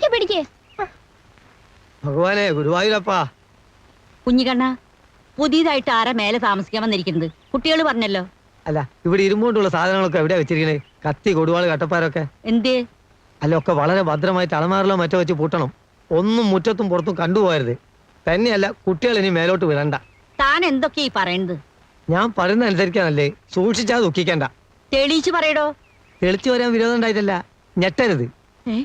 പിടിക്ക് പിടിക്ക്. ഭഗവാനെ ഗുരുവായൂരപ്പാ. കുഞ്ഞിക്കണ്ണ പുതിയതായിട്ട് ആരാ മേലെ താമസിക്കാൻ വന്നിരിക്കുന്നത്? കുട്ടികൾ പറഞ്ഞല്ലോ. അല്ല ഇവിടെ ഇരുമ്പോണ്ടുള്ള സാധനങ്ങളൊക്കെ എവിടെയാ വെച്ചിരിക്കണേ? കത്തി കൊടുവാൾ കട്ടപ്പാരൊക്കെ. എന്തേ? അല്ല ഒക്കെ വളരെ ഭദ്രമായിട്ട് അളമാറിലോ മറ്റോ വെച്ച് പൂട്ടണം. ഒന്നും മുറ്റത്തും പുറത്തും കണ്ടുപോയരുത് തന്നെയല്ല കുട്ടികൾ ഇനി മേലോട്ട് വിടണ്ട. താൻ എന്തൊക്കെയാ ഈ പറയുന്നത്? ഞാൻ പറയുന്ന അനുസരിക്കാനല്ലേ സൂക്ഷിച്ചാ ദുഃഖിക്കണ്ട. തെളിയിച്ച് പറയടോ. തെളിച്ചു വരാൻ വിരോധം ഉണ്ടായിട്ടല്ല. ഞെട്ടരുത്. ഏ?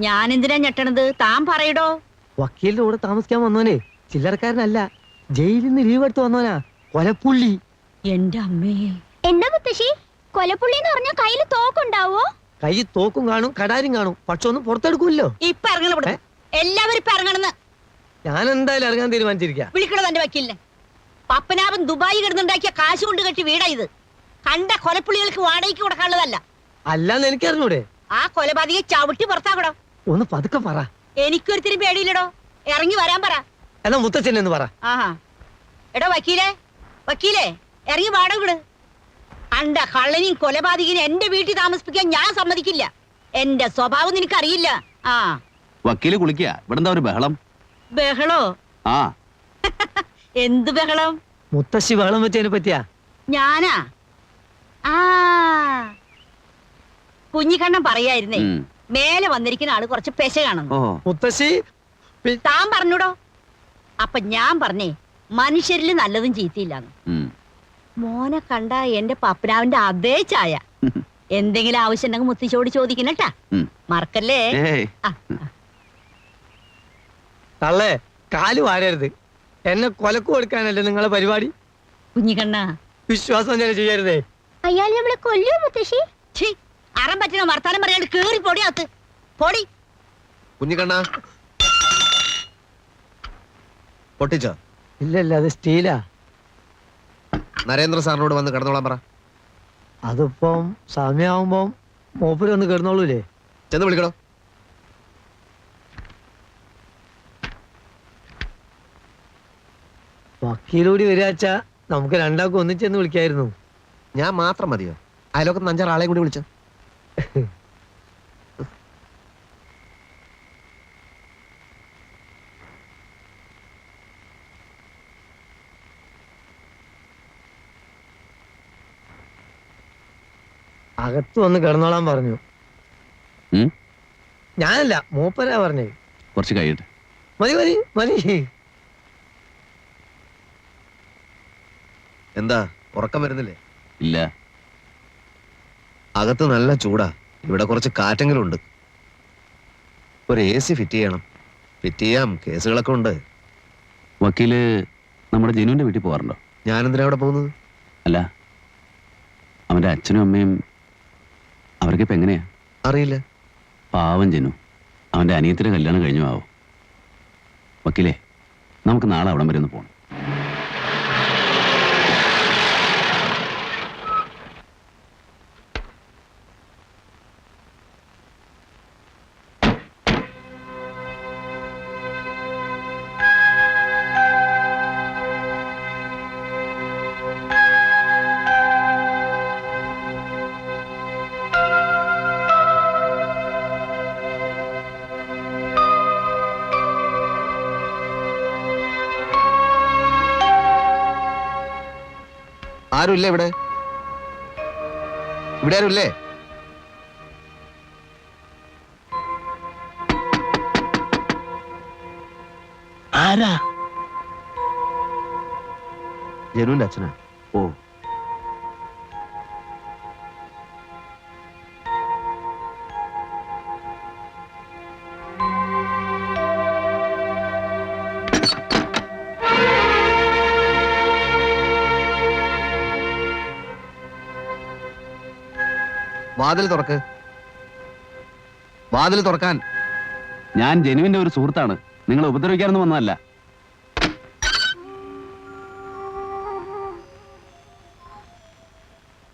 ഞാൻ എന്തിനാ ഞെട്ടണത്? താൻ പറയടോ. വക്കീലിന്റെ കൂടെ താമസിക്കാൻ വന്നോനെ ചില്ലറക്കാരനല്ല ജയിലിൽ നിന്ന് ലീവ് എടുത്ത് വന്നോനാ കൊലപ്പുള്ളി. എന്റെ അമ്മേ. എന്താ മുത്തശ്ശി? കൊലപ്പുള്ളി എന്ന് പറഞ്ഞ കയ്യിൽ തോക്കുണ്ടാവോ? കൈ തോക്കും കാണും കടാരും കാണും പക്ഷെ ഒന്നും പുറത്തെടുക്കൂല്ലോ. ഇപ്പൊ ഇറങ്ങണം ഇവിടെ. എല്ലാവരും ഇപ്പൊ ഇറങ്ങണെന്ന്. ഞാൻ എന്തായാലും ഇറങ്ങാൻ തീരുമാനിച്ചിരിക്കാം. വിളിക്കണോ തന്റെ വക്കീലിനെ. പപ്പനാഭൻ ദുബായി കിടന്നുണ്ടാക്കിയ കാശ് കൊണ്ട് കെട്ടി വീടാ ഇത്. കണ്ട കൊലപ്പുള്ളികൾക്ക് വാടകയ്ക്ക് കൊടുക്കാനുള്ളതല്ല. അല്ലാന്ന് എനിക്കറിഞ്ഞൂടെ. ആ കൊലപാതകയെ ചവിട്ടി പുറത്താക്കടോ ഒന്ന് പതുക്കെ പറ. എനിക്കൊരിത്തിരി പേടിയില്ലടോ. ഇറങ്ങി വരാൻ പറ. എന്നാ മുത്തച്ഛൻ എന്ന് പറ. ആഹാ. എടോ വക്കീലേ വക്കീലേ ഇറങ്ങി വാടക വിട്. കണ്ട കള്ളനെയും കൊലപാതകിനെയും എന്റെ വീട്ടിൽ താമസിപ്പിക്കാൻ ഞാൻ സമ്മതിക്കില്ല. എന്റെ സ്വഭാവം നിനക്കറിയില്ല. ആ. വക്കീൽ കുളിക്കുക ഇവിടെ എന്താ ഒരു ബഹളം? ബഹളോ? ആ. എന്ത് ബഹളം? മുത്തശ്ശി വെള്ളം വെച്ചതിനെ പറ്റിയാ? ഞാനാ? ആ. കുഞ്ഞിക്കണ്ണം പറയായിരുന്നേ. ഉം. മേലെ വന്നിരിക്കുന്ന ആൾ കുറച്ച് പെശ കാണുന്നു. മുത്തശ്ശി താൻ പറഞ്ഞൂടോ? അപ്പൊ ഞാൻ പറഞ്ഞേ മനുഷ്യരിൽ നല്ലതും ചീത്തയില്ലാന്ന്. മോനെ കണ്ട എന്റെ പപ്പനാവിന്റെ അതേ ചായ. എന്തെങ്കിലും ആവശ്യം ഉണ്ടെങ്കിൽ മുത്തശ്ശിയോട് ചോദിക്കണട്ടാ. മറക്കല്ലേ? തള്ളേ കാൽ വാരരുത് എന്നെ കൊലക്ക് കൊടുക്കാനല്ലേ നിങ്ങളെ പരിപാടി? കുഞ്ഞിക്കണ്ണ. വിശ്വാസം ചെയ്യരുതേ. അയാൾ നമ്മളെ കൊല്ലൂ മുത്തശ്ശി? അറം പറ്റിന വർത്താനം പറയാണ്ട് കേറി പൊടി അകത്ത്. പൊടി. കുഞ്ഞിക്കണ്ണ. പൊട്ടിച്ചോ? ഇല്ല ഇല്ല അത് സ്റ്റീലാ. നരേന്ദ്ര സാറിനോട് വന്ന് കിടന്നോളാൻ പറ. അതിപ്പം സമയമാകുമ്പം മൂപ്പര് വന്ന് കിടന്നോളൂലേ? ചെന്ന് വിളിക്കണോ വക്കീലൂടി വരാച്ച നമുക്ക് രണ്ടാൾക്കും ഒന്നിച്ചെന്ന് വിളിക്കായിരുന്നു. ഞാൻ മാത്രം മതിയോ? അയലോക്കത്ത് അഞ്ചാറ് ആളെയും കൂടി വിളിച്ചോ? അകത്ത് വന്ന് കിടന്നോളാൻ പറഞ്ഞു. ഉം? ഞാനല്ല മൂപ്പരാ പറഞ്ഞേ. കുറച്ച് കഴിയട്ടെ. മതി മതി മതി. എന്താ ഉറക്കം വരുന്നില്ലേ? ഇല്ല. അകത്ത് നല്ല ചൂടാ. ഇവിടെ കുറച്ച് കാറ്റെങ്കിലും ഉണ്ട് ഒരു എ സി ഫിറ്റ് ചെയ്യണം. ഫിറ്റ് ചെയ്യാം. കേസുകളൊക്കെ ഉണ്ട്. വക്കീൽ നമ്മുടെ ജനുവിന്റെ വീട്ടിൽ പോകാറുണ്ടോ? ഞാനെന്തിനാ അവിടെ പോകുന്നത്? അല്ല. അവന്റെ അച്ഛനും അമ്മയും അവർക്ക് ഇപ്പൊ എങ്ങനെയാ? അറിയില്ല. പാവം ജനു. അവന്റെ അനിയത്തിന്റെ കല്യാണം കഴിഞ്ഞു ആവോ. വക്കീലേ നമുക്ക് നാളെ അവിടം വരെ ഒന്ന് പോകണം ആരുമില്ലേ ഇവിടെ? ഇവിടെ ആരുമില്ലേ? ആരാ? ജനുവിന്റെ അച്ഛനാ. ഓ. വാതിൽ തുറക്ക്. വാതിൽ തുറക്കാൻ. ഞാൻ ജനുവിന്റെ ഒരു സുഹൃത്താണ്. നിങ്ങളെ ഉപദ്രവിക്കാനൊന്നും വന്നതല്ല.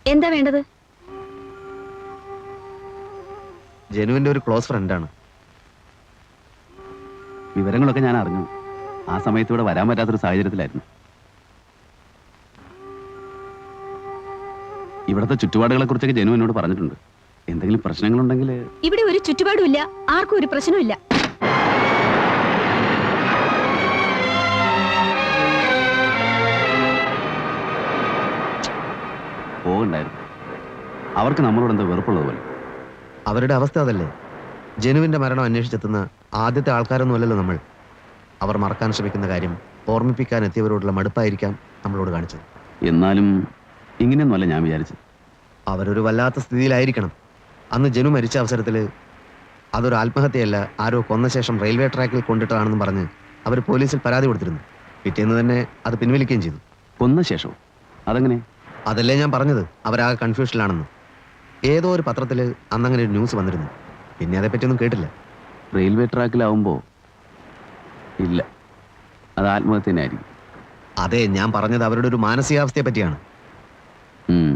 എന്താ വേണ്ടത്? ജനുവിന്റെ ഒരു ക്ലോസ് ഫ്രണ്ടാണ്. വിവരങ്ങളൊക്കെ ഞാൻ അറിഞ്ഞു. ആ സമയത്ത് ഇവിടെ വരാൻ പറ്റാത്തൊരു സാഹചര്യത്തിലായിരുന്നു. ഇവിടുത്തെ ചുറ്റുപാടുകളെ കുറിച്ചൊക്കെ ജനു എന്നോട് പറഞ്ഞിട്ടുണ്ട്. എന്തെങ്കിലും പ്രശ്നങ്ങളുണ്ടെങ്കിൽ ഇവിടെ ഒരു ചുറ്റുപാടുമില്ല. ആർക്കും ഒരു പ്രശ്നമില്ല പോകണ്ടായിരുന്നു. അവർക്ക് നമ്മളോട് എന്താ വെറുപ്പുള്ളത് പോലെ. അവരുടെ അവസ്ഥ അതല്ലേ? ജനുവിന്റെ മരണം അന്വേഷിച്ചെത്തുന്ന ആദ്യത്തെ ആൾക്കാരൊന്നുമല്ലല്ലോ നമ്മൾ. അവർ മറക്കാൻ ശ്രമിക്കുന്ന കാര്യം ഓർമ്മിപ്പിക്കാൻ എത്തിയവരോടുള്ള മടുപ്പായിരിക്കാം നമ്മളോട് കാണിച്ചത്. എന്നാലും ഇങ്ങനെയൊന്നുമല്ല ഞാൻ വിചാരിച്ചത്. അവരൊരു വല്ലാത്ത സ്ഥിതിയിലായിരിക്കണം. അന്ന് ജനു മരിച്ച അവസരത്തിൽ അതൊരു ആത്മഹത്യയല്ല ആരോ കൊന്ന ശേഷം റെയിൽവേ ട്രാക്കിൽ കൊണ്ടിട്ടതാണെന്ന് പറഞ്ഞ് അവർ പോലീസിൽ പരാതി കൊടുത്തിരുന്നു. പിറ്റേന്ന് തന്നെ അത് പിൻവലിക്കുകയും ചെയ്തു. കൊന്ന ശേഷം അതെങ്ങനെ? അതല്ലേ ഞാൻ പറഞ്ഞത്. അവരാകെ കൺഫ്യൂഷനിലാണെന്ന്. ഏതോ ഒരു പത്രത്തിൽ അന്നങ്ങനെ ഒരു ന്യൂസ് വന്നിരുന്നു. പിന്നെ അതേപ്പറ്റിയൊന്നും കേട്ടില്ല. റെയിൽവേ ട്രാക്കിലാവുമ്പോൾ ഇല്ല. അത് ആത്മഹത്യ അതെ ഞാൻ പറഞ്ഞത് അവരുടെ ഒരു മാനസികാവസ്ഥയെ പറ്റിയാണ് ഉം.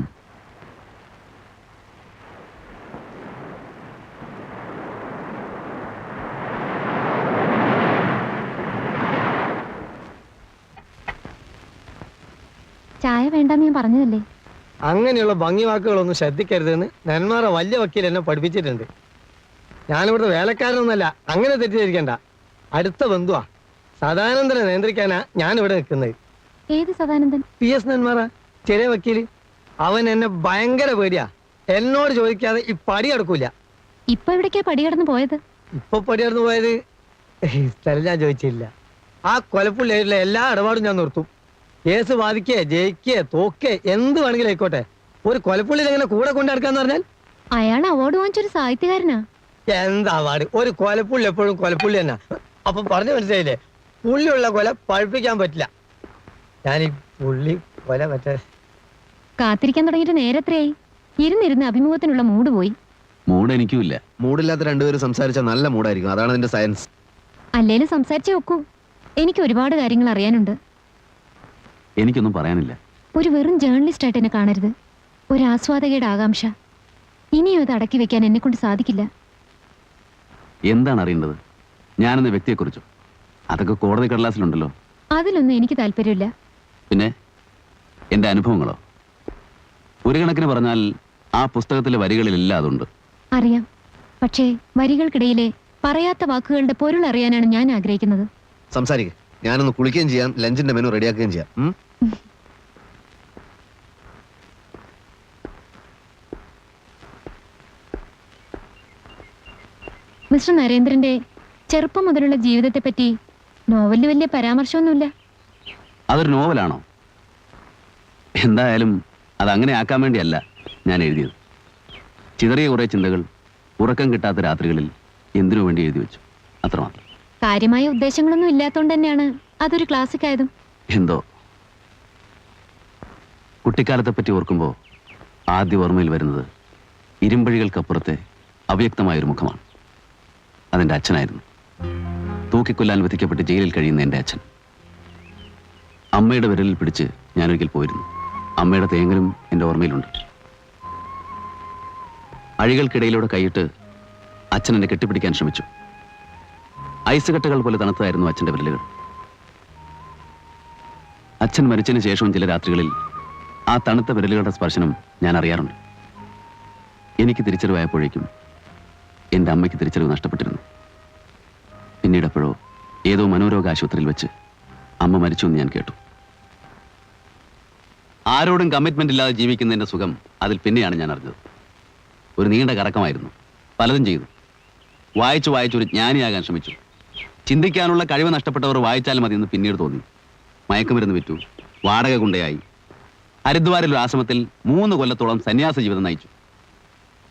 ചായ വേണ്ടെന്ന് ഞാൻ പറഞ്ഞതല്ലേ? അങ്ങനെയുള്ള ഭംഗി വാക്കുകളൊന്നും ശ്രദ്ധിക്കരുതെന്ന് നെന്മാറ വലിയ വക്കീൽ എന്നെ പഠിപ്പിച്ചിട്ടുണ്ട്. ഞാനിവിടുത്തെ വേലക്കാരനൊന്നല്ല അങ്ങനെ തെറ്റിദ്ധരിക്കണ്ട. അടുത്ത ബന്ധുവാ. സദാനന്ദനെ നിയന്ത്രിക്കാനാ ഞാൻ ഇവിടെ നിൽക്കുന്നത്. ഏത് സദാനന്ദൻ? പി എസ് നെന്മാറ ചെറിയ വക്കീൽ. അവൻ എന്നെ ഭയങ്കര പേടിയാ. എന്നോട് ചോദിക്കാതെ ഈ പടി അടക്കൂല ഇപ്പൊ എവിടേക്കാ പടി കടന്നു പോയത്? ഇപ്പൊ പടി കടന്നു പോയത്? ഈ സ്ഥലം ഞാൻ ചോദിച്ചില്ല. ആ കൊലപ്പുള്ളിയായിട്ടുള്ള എല്ലാ ഇടപാടും ഞാൻ നിർത്തും. കേസ് വാദിക്കേ ജയിക്കേ തോക്കേ എന്ത് വേണമെങ്കിലും ആയിക്കോട്ടെ. ഒരു കൊലപ്പുള്ളിയിൽ എങ്ങനെ കൂടെ കൊണ്ടു നടക്കാന്ന് പറഞ്ഞാൽ? അയാൾ അവാർഡ് വാങ്ങിച്ചൊരു സാഹിത്യകാരനാ. എന്താ അവാർഡ് ഒരു കൊലപ്പുള്ളി എപ്പോഴും കൊലപ്പുള്ളി തന്നെ. അപ്പൊ പറഞ്ഞു മനസ്സിലായില്ലേ? പുള്ളിയുള്ള കൊല പഴുപ്പിക്കാൻ പറ്റില്ല. ഞാൻ ഈ പുള്ളി കൊല മറ്റേ കാത്തിരിക്കാൻ തുടങ്ങിയിട്ട് നേരത്രയായി ഇരുന്നിരുന്ന് അഭിമുഖത്തിനുള്ള മൂഡ് പോയി. മൂഡ് എനിക്കുമില്ല. മൂടില്ലാത്ത രണ്ടുപേരും സംസാരിച്ചാൽ നല്ല മൂടായിരിക്കും അതാണ് അതിന്റെ സയൻസ് അല്ലേലും സംസാരിച്ചേ നോക്കൂ എനിക്ക് ഒരുപാട് കാര്യങ്ങൾ അറിയാനുണ്ട്. എനിക്കൊന്നും പറയാനില്ല. ഒരു വെറും ജേർണലിസ്റ്റ് ആയിട്ട് എന്നെ കാണരുത്. ഒരു ആസ്വാദകയുടെ ആകാംക്ഷ. ഇനിയും അത് അടക്കി വെക്കാൻ എന്നെ കൊണ്ട് സാധിക്കില്ല. എന്താണ് അറിയേണ്ടത്? ഞാനെന്ന വ്യക്തിയെക്കുറിച്ചോ? അതൊക്കെ കോടതി കടലാസിലുണ്ടല്ലോ. അതിലൊന്നും എനിക്ക് താല്പര്യമില്ല. പിന്നെ എന്റെ അനുഭവങ്ങളോ? ഒരു കണക്കിന് പറഞ്ഞാൽ ആ പുസ്തകത്തിലെ വരികളിലില്ല അതുണ്ട്. അറിയാം. പക്ഷേ വരികൾക്കിടയിലെ പറയാത്ത വാക്കുകളുടെ പൊരുൾ അറിയാനാണ് ഞാൻ ആഗ്രഹിക്കുന്നത്. സംസാരിക്കുക ഞാനൊന്ന് കുളിക്കുകയും ചെയ്യാം ലഞ്ചിന്റെ മെനു റെഡിയാക്കുകയും ചെയ്യാം. ഉം? മിസ്റ്റർ നരേന്ദ്രന്റെ ചെറുപ്പം മുതലുള്ള ജീവിതത്തെ പറ്റി നോവലിൽ വലിയ പരാമർശമൊന്നുമില്ല. അതൊരു നോവലാണോ? എന്തായാലും അത് അങ്ങനെ ആക്കാൻ വേണ്ടിയല്ല ഞാൻ എഴുതിയത്. ചിതറിയ കുറേ ചിന്തകൾ ഉറക്കം കിട്ടാത്ത രാത്രികളിൽ എന്തിനു വേണ്ടി എഴുതി വെച്ചു? അത്രമാത്രം. കാര്യമായ ഉദ്ദേശങ്ങളൊന്നും ഇല്ലാത്തോണ്ട് തന്നെയാണ് അതൊരു ക്ലാസിക് ആയതും എന്തോ? കുട്ടിക്കാലത്തെ പറ്റി ഓർക്കുമ്പോൾ ആദ്യ ഓർമ്മയിൽ വരുന്നത് ഇരുമ്പഴികൾക്കപ്പുറത്തെ അവ്യക്തമായ ഒരു മുഖമാണ്. അതെന്റെ അച്ഛനായിരുന്നു. തൂക്കിക്കൊല്ലാൻ വിധിക്കപ്പെട്ട് ജയിലിൽ കഴിയുന്ന എന്റെ അച്ഛൻ. അമ്മയുടെ വിരലിൽ പിടിച്ച് ഞാനൊരിക്കൽ പോയിരുന്നു. അമ്മയുടെ തേങ്ങലും എന്റെ ഓർമ്മയിലുണ്ട്. അഴികൾക്കിടയിലൂടെ കൈയിട്ട് അച്ഛൻ എന്നെ കെട്ടിപ്പിടിക്കാൻ ശ്രമിച്ചു. ഐസ് കട്ടകൾ പോലെ തണുത്തതായിരുന്നു അച്ഛന്റെ വിരലുകൾ. അച്ഛൻ മരിച്ചതിന് ശേഷവും ചില രാത്രികളിൽ ആ തണുത്ത വിരലുകളുടെ സ്പർശനം ഞാൻ അറിയാറുണ്ട്. എനിക്ക് തിരിച്ചറിവായപ്പോഴേക്കും എന്റെ അമ്മയ്ക്ക് തിരിച്ചറിവ് നഷ്ടപ്പെട്ടിരുന്നു. പിന്നീട് എപ്പോഴോ ഏതോ മനോരോഗ ആശുപത്രിയിൽ വെച്ച് അമ്മ മരിച്ചു എന്ന് ഞാൻ കേട്ടു. ആരോടും കമ്മിറ്റ്മെന്റ് ഇല്ലാതെ ജീവിക്കുന്നതിന്റെ സുഖം അതിൽ പിന്നെയാണ് ഞാൻ അറിഞ്ഞത്. ഒരു നീണ്ട കറക്കമായിരുന്നു. പലതും ചെയ്തു. വായിച്ചു വായിച്ചു ഒരു ജ്ഞാനിയാകാൻ ശ്രമിച്ചു. ചിന്തിക്കാനുള്ള കഴിവ് നഷ്ടപ്പെട്ടവർ വായിച്ചാൽ മതി എന്ന് പിന്നീട് തോന്നി. മയക്കുമരുന്ന് വിറ്റു. വാടക കുണ്ടയായി ഹരിദ്വാരിൽ ഒരു ആശ്രമത്തിൽ മൂന്ന് കൊല്ലത്തോളം സന്യാസ ജീവിതം നയിച്ചു.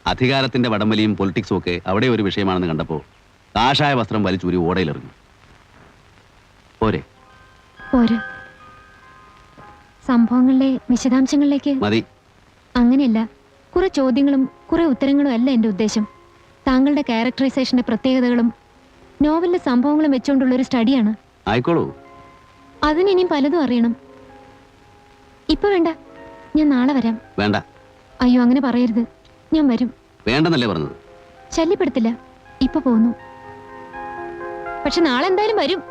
അധികാരത്തിന്റെ വടംവലിയും പൊളിറ്റിക്സും ഒക്കെ അവിടെ ഒരു വിഷയമാണെന്ന് കണ്ടപ്പോൾ കാഷായ വസ്ത്രം വലിച്ചൂരി ഓടയിലെറിഞ്ഞു. പോരെ. പോരാ. സംഭവങ്ങളിലെ വിശദാംശങ്ങളിലേക്ക്. മതി. അങ്ങനെയല്ല കുറെ ചോദ്യങ്ങളും കുറെ ഉത്തരങ്ങളും അല്ല എന്റെ ഉദ്ദേശം. താങ്കളുടെ ക്യാരക്ടറൈസേഷന്റെ പ്രത്യേകതകളും നോവലിലെ സംഭവങ്ങളും വെച്ചുകൊണ്ടുള്ള ഒരു സ്റ്റഡിയാണ്. ആയിക്കോളൂ. അതിനിനിയും പലതും അറിയണം. ഇപ്പൊ വേണ്ട. ഞാൻ നാളെ വരാം. വേണ്ട. അയ്യോ അങ്ങനെ പറയരുത്. ഞാൻ വരും. വേണ്ടെന്നല്ലേ പറഞ്ഞത്? ശല്യപ്പെടുത്തില്ല. ഇപ്പൊ പോന്നു. പക്ഷെ നാളെ എന്തായാലും വരും.